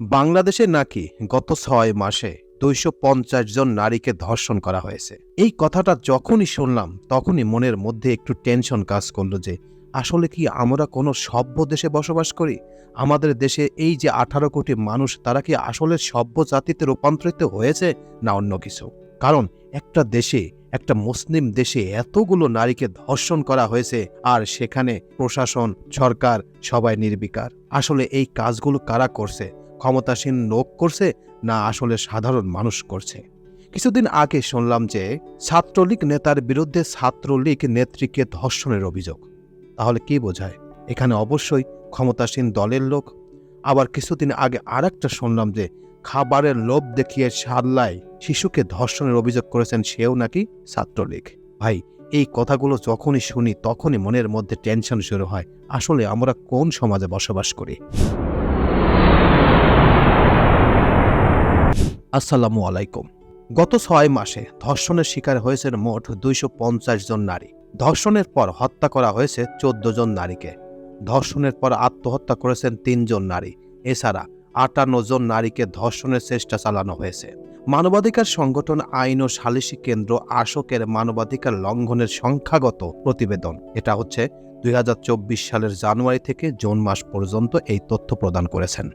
বাংলাদেশে নাকি গত ছয় মাসে দুইশো পঞ্চাশ জন নারীকে ধর্ষণ করা হয়েছে। এই কথাটা যখনই শুনলাম, তখনই মনের মধ্যে একটু টেনশন কাজ করল যে, আসলে কি আমরা কোনো সভ্য দেশে বসবাস করি? আমাদের দেশে এই যে আঠারো কোটি মানুষ, তারা কি আসলে সভ্য জাতিতে রূপান্তরিত হয়েছে না অন্য কিছু? কারণ একটা দেশে, একটা মুসলিম দেশে এতগুলো নারীকে ধর্ষণ করা হয়েছে আর সেখানে প্রশাসন, সরকার সবাই নির্বিকার। আসলে এই কাজগুলো কারা করছে? ক্ষমতাসীন লোক করছে না আসলে সাধারণ মানুষ করছে। কিছুদিন আগে শুনলাম যে ছাত্রলীগ নেতার বিরুদ্ধে ছাত্রলীগ নেত্রীকে ধর্ষণের অভিযোগ। তাহলে কি বোঝায়? এখানে অবশ্যই ক্ষমতাসীন দলের লোক। আবার কিছুদিন আগে আর একটা শুনলাম যে খাবারের লোভ দেখিয়ে সাল্লায় শিশুকে ধর্ষণের অভিযোগ করেছেন সেও নাকি ছাত্রলীগ। ভাই, এই কথাগুলো যখনই শুনি তখনই মনের মধ্যে টেনশন শুরু হয়। আসলে আমরা কোন সমাজে বসবাস করি? আসসালামু আলাইকুম। গত ছয় মাসে ধর্ষণের শিকার হয়েছেন মোট দুইশো পঞ্চাশ জন নারী। ধর্ষণের পর হত্যা করা হয়েছে চোদ্দ জন নারীকে। ধর্ষণের পর আত্মহত্যা করেছেন তিনজন নারী। এছাড়া আটান্ন জন নারীকে ধর্ষণের চেষ্টা চালানো হয়েছে। মানবাধিকার সংগঠন আইন ও সালিসি কেন্দ্র আশোকের মানবাধিকার লঙ্ঘনের সংখ্যাগত প্রতিবেদন। এটা হচ্ছে দুই হাজার চব্বিশ সালের জানুয়ারি থেকে জুন মাস পর্যন্ত এই তথ্য প্রদান করেছেন।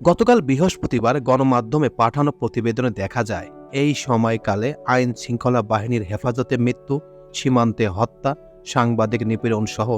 গতকাল বৃহস্পতিবার গণমাধ্যমে পাঠানো প্রতিবেদনে দেখা যায়, এই সময়কালে আইন শৃঙ্খলা বাহিনীর হেফাজতে মৃত্যু, সীমান্তে হত্যা, সাংবাদিক নিপীড়ন সহ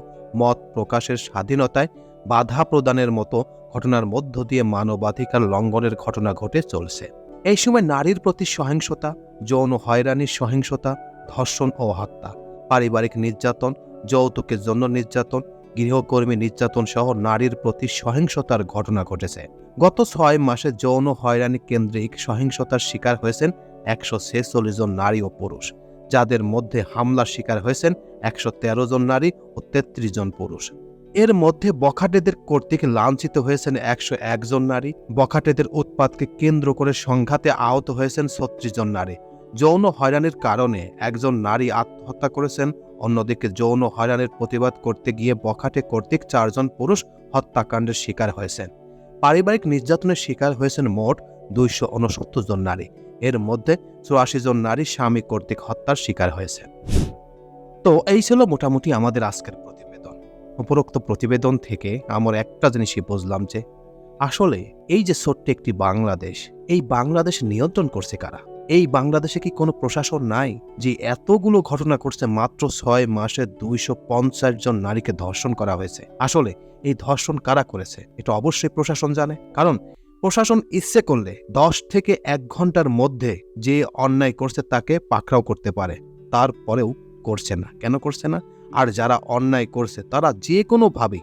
মত প্রকাশের স্বাধীনতায় বাধা প্রদানের মতো ঘটনার মধ্য দিয়ে মানবাধিকার লঙ্ঘনের ঘটনা ঘটে চলছে। এই সময় নারীর প্রতি সহিংসতা, যৌন হয়রানির সহিংসতা, ধর্ষণ ও হত্যা, পারিবারিক নির্যাতন, যৌতুকের জন্য নির্যাতন গৃহকর্মী নির্যাতন সহ নারীর প্রতি সহিংসতার ঘটনা ঘটেছে। গত ছয় মাসে যৌন হয়রানি কেন্দ্রিক সহিংসতার শিকার হয়েছেন একশো ছেচল্লিশ জন নারী ও পুরুষ, যাদের মধ্যে হামলার শিকার হয়েছেন একশো তেরো জন নারী ও তেত্রিশ জন পুরুষ। এর মধ্যে বখাটেদের কর্তৃক লাঞ্ছিত হয়েছেন একশো একজন নারী, বখাটেদের উৎপাতকে কেন্দ্র করে সংঘাতে আহত হয়েছেন ছত্রিশ জন নারী। যৌন হয়রানির কারণে একজন নারী আত্মহত্যা করেছেন, অন্যদিকে যৌন হয়রানির প্রতিবাদ করতে গিয়ে বখাটে কর্তৃক চারজন পুরুষ হত্যাকাণ্ডের শিকার হয়েছেন। পারিবারিক নির্যাতনের শিকার হয়েছেন মোট দুইশো উনসত্তর জন নারী। এর মধ্যে চুরাশি জন নারী স্বামী কর্তৃক হত্যার শিকার হয়েছে তো এই ছিল মোটামুটি আমাদের আজকের প্রতিবেদন। উপরোক্ত প্রতিবেদন থেকে আমার একটা জিনিসই বুঝলাম যে, আসলে এই যে ছোট্ট একটি বাংলাদেশ, এই বাংলাদেশ নিয়ন্ত্রণ করছে কারা? এই বাংলাদেশে কি কোনো প্রশাসন নাই যে এতগুলো ঘটনা করছে মাত্র ছয় মাসে দুইশো পঞ্চাশ জন নারীকে ধর্ষণ করা হয়েছে? আসলে এই ধর্ষণ কারা করেছে? এটা অবশ্যই প্রশাসন জানে। কারণ প্রশাসন ইচ্ছে করলে দশ থেকে এক ঘণ্টার মধ্যে যে অন্যায় করছে তাকে পাকড়াও করতে পারে। তারপরেও করছে না। কেন করছে না? আর যারা অন্যায় করছে তারা যে কোনোভাবেই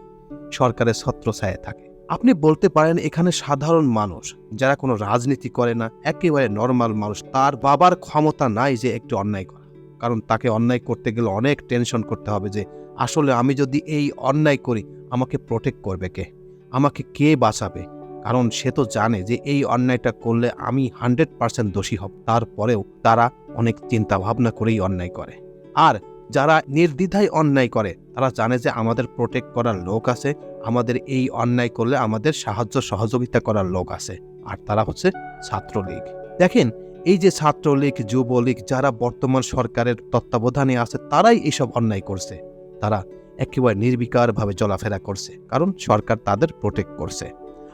সরকারের ছত্রছায়ায় থাকে। আপনি বলতে পারেন এখানে সাধারণ মানুষ, যারা কোনো রাজনীতি করে না, একেবারে নর্মাল মানুষ, তার বাবার ক্ষমতা নাই যে একটু অন্যায় করা কারণ তাকে অন্যায় করতে গেলে অনেক টেনশন করতে হবে যে, আসলে আমি যদি এই অন্যায় করি, আমাকে প্রোটেক্ট করবে কে? আমাকে কে বাঁচাবে? কারণ সে তো জানে যে এই অন্যায়টা করলে আমি হান্ড্রেড পার্সেন্ট দোষী হব। তারপরেও তারা অনেক চিন্তা ভাবনা করেই অন্যায় করে। আর যারা নির্দ্বিধায় অন্যায় করে, তারা জানে যে আমাদের প্রোটেক্ট করার লোক আছে, আমাদের এই অন্যায় করলে আমাদের সাহায্য সহযোগিতা করার লোক আছে, আর তারা হচ্ছে ছাত্রলীগ। দেখেন, এই যে ছাত্রলীগ, যুবলীগ যারা বর্তমান সরকারের তত্ত্বাবধানে আছে, তারাই এইসব অন্যায় করছে। তারা একেবারে নির্বিকারভাবে চলাফেরা করছে, কারণ সরকার তাদের প্রোটেক্ট করছে।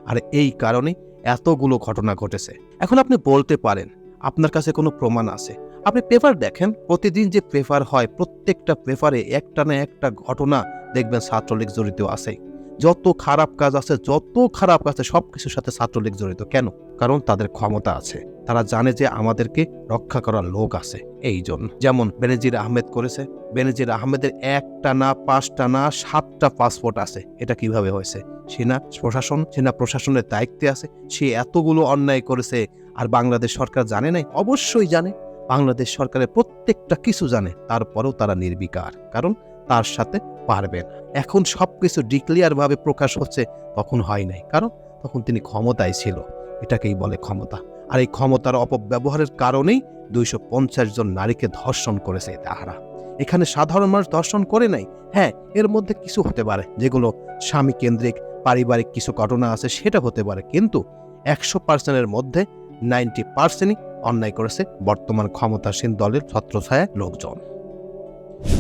আর এই কারণে এতগুলো ঘটনা ঘটেছে। এখন আপনি বলতে পারেন, আপনার কাছে কোনো প্রমাণ আছে? আপনি পেপার দেখেন, প্রতিদিন যে পেপার হয়, প্রত্যেকটা পেপারে একটা না একটা ঘটনা দেখবেন ছাত্রলীগ জড়িত আছে। যত খারাপ কাজ আছে, যত খারাপ কাজ আছে সব কিছুর সাথে ছাত্রলীগ জড়িত। কেন? কারণ তাদের ক্ষমতা আছে। তারা জানে যে আমাদেরকে রক্ষা করার লোক আছে। এই জন্য যেমন বেনজির আহমেদ করেছে, বেনজির আহমেদের একটা না, পাঁচটা না, সাতটা পাসপোর্ট আছে। এটা কীভাবে হয়েছে? সেনা প্রশাসন সেনা প্রশাসনের দায়িত্বে আছে। সে এতগুলো অন্যায় করেছে। আর বাংলাদেশ সরকার জানে নাই? অবশ্যই জানে। বাংলাদেশ সরকারের প্রত্যেকটা কিছু জানে, তারপরেও তারা নির্বিকার, কারণ তার সাথে পারবে না। এখন সবকিছু ডিক্লিয়ার ভাবে প্রকাশ হচ্ছে, তখন হয় নাই, কারণ তখন তিনি ক্ষমতায় ছিল, এটাকেই বলে ক্ষমতা। আর এই ক্ষমতার অপব্যবহারের কারণেই দুইশো পঞ্চাশ জন নারীকে ধর্ষণ করেছে তাহারা। এখানে সাধারণ মানুষ ধর্ষণ করে নাই? হ্যাঁ এর মধ্যে কিছু হতে পারে, যেগুলো স্বামী কেন্দ্রিক পারিবারিক কিছু ঘটনা আছে, সেটা হতে পারে, কিন্তু একশো পার্সেন্টের মধ্যে নাইনটি পার্সেন্টই অন্যায় করেছে বর্তমান ক্ষমতাসীন দলের ছত্রছায়া লোকজন।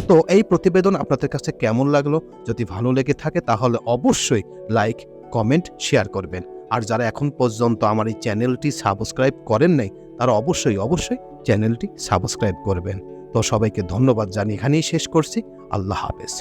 তো এই প্রতিবেদন আপনাদের কাছে কেমন লাগল? যদি ভালো লেগে থাকে তাহলে অবশ্যই লাইক কমেন্ট শেয়ার করবেন। আর যারা এখন পর্যন্ত আমার এই চ্যানেলটি সাবস্ক্রাইব করেন নাই, তারা অবশ্যই অবশ্যই চ্যানেলটি সাবস্ক্রাইব করবেন। তো সবাইকে ধন্যবাদ জানিয়ে এখানেই শেষ করছি। আল্লাহ হাফেজ।